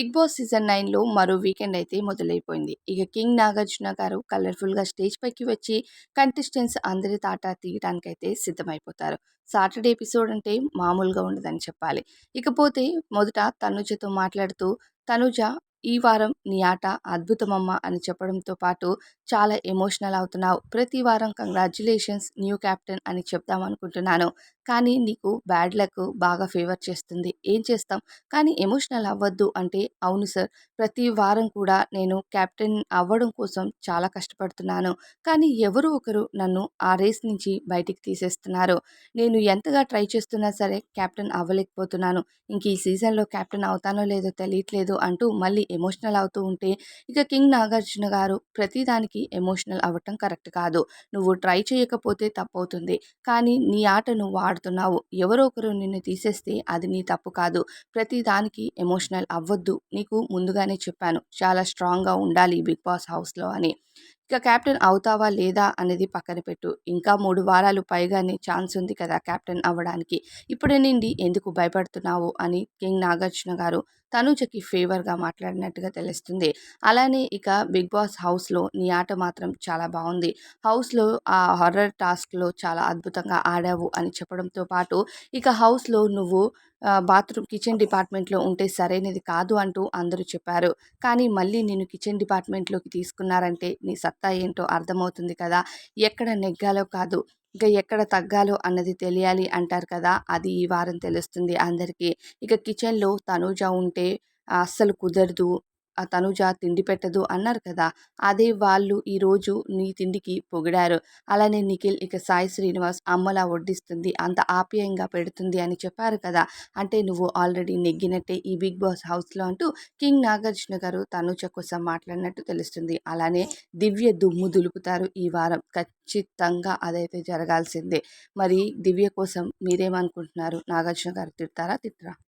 Big boss season నైన్లో మరో weekend అయితే మొదలైపోయింది. ఇక కింగ్ నాగార్జున గారు కలర్ఫుల్గా స్టేజ్ పైకి వచ్చి కంటెస్టెంట్స్ అందరి తాట తీయడానికైతే సిద్ధమైపోతారు. సాటర్డే ఎపిసోడ్ అంటే మామూలుగా ఉండదని చెప్పాలి. ఇకపోతే మొదట తనుజతో మాట్లాడుతూ తనుజ ఈ వారం నీ ఆట అద్భుతమమ్మ అని చెప్పడంతో పాటు చాలా ఎమోషనల్ అవుతున్నావు. ప్రతి వారం కంగ్రాచ్యులేషన్స్ న్యూ క్యాప్టెన్ అని చెప్దామనుకుంటున్నాను కానీ నీకు బ్యాడ్ లక్ బాగా ఫేవర్ చేస్తుంది. ఏం చేస్తాం? కానీ ఎమోషనల్ అవ్వద్దు అంటే అవును సార్. ప్రతి వారం కూడా నేను క్యాప్టెన్ అవ్వడం కోసం చాలా కష్టపడుతున్నాను. కానీ ఎవరు ఒకరు నన్ను ఆ రేస్ నుంచి బయటికి తీసేస్తున్నారు. నేను ఎంతగా ట్రై చేస్తున్నా సరే క్యాప్టెన్ అవ్వలేకపోతున్నాను. ఇంక ఈ సీజన్లో క్యాప్టెన్ అవుతానో లేదో తెలియట్లేదు అంటూ మళ్ళీ ఎమోషనల్ అవుతూ ఉంటే ఇక కింగ్ నాగార్జున గారు ప్రతిదానికి ఎమోషనల్ అవ్వటం కరెక్ట్ కాదు. నువ్వు ట్రై చేయకపోతే తప్పవుతుంది. కానీ నీ ఆట నువ్వు ఆడుతున్నావు. ఎవరో ఒకరు నిన్ను తీసేస్తే అది నీ తప్పు కాదు. ప్రతిదానికి ఎమోషనల్ అవ్వద్దు. నీకు ముందుగానే చెప్పాను. చాలా స్ట్రాంగ్గా ఉండాలి బిగ్ బాస్ హౌస్లో అని. ఇక క్యాప్టెన్ అవుతావా లేదా అనేది పక్కన పెట్టు. ఇంకా మూడు వారాలు పైగానే ఛాన్స్ ఉంది కదా క్యాప్టెన్ అవ్వడానికి. ఇప్పుడు నుండి ఎందుకు భయపడుతున్నావు అని కింగ్ నాగార్జున గారు తనుజకి ఫేవర్గా మాట్లాడినట్టుగా తెలుస్తుంది. అలానే ఇక బిగ్ బాస్ హౌస్లో నీ ఆట మాత్రం చాలా బాగుంది హౌస్లో ఆ హర్రర్ టాస్క్లో చాలా అద్భుతంగా ఆడావు అని చెప్పడంతో పాటు ఇక హౌస్లో నువ్వు బాత్రూమ్ కిచెన్ డిపార్ట్మెంట్లో ఉంటే సరైనది కాదు అంటూ అందరూ చెప్పారు. కానీ మళ్ళీ నేను కిచెన్ డిపార్ట్మెంట్లోకి తీసుకున్నారంటే నీ సత్తా ఏంటో అర్థమవుతుంది కదా. ఎక్కడ నెగ్గాలో కాదు. ఇక ఎక్కడ తగ్గాలో అన్నది తెలియాలి అంటారు కదా! అది ఈ వారం తెలుస్తుంది అందరికీ. ఇక కిచెన్లో తనూజ ఉంటే అస్సలు కుదరదు. తనుజ తిండి పెట్టదు అన్నారు కదా అదే వాళ్ళు ఈరోజు నీ తిండికి పొగిడారు. అలానే నిఖిల్ ఇక సాయి శ్రీనివాస్ అమ్మలా వడ్డిస్తుంది అంత ఆప్యాయంగా పెడుతుంది అని చెప్పారు కదా. అంటే నువ్వు ఆల్రెడీ నెగ్గినట్టే ఈ బిగ్ బాస్ హౌస్లో అంటూ కింగ్ నాగార్జున గారు తనుజ కోసం మాట్లాడినట్టు తెలుస్తుంది. అలానే దివ్య దుమ్ము దులుపుతారు ఈ వారం. ఖచ్చితంగా అదైతే జరగాల్సిందే. మరి దివ్య కోసం మీరేమనుకుంటున్నారు? నాగార్జున గారు తిడతారా తిట్టరా?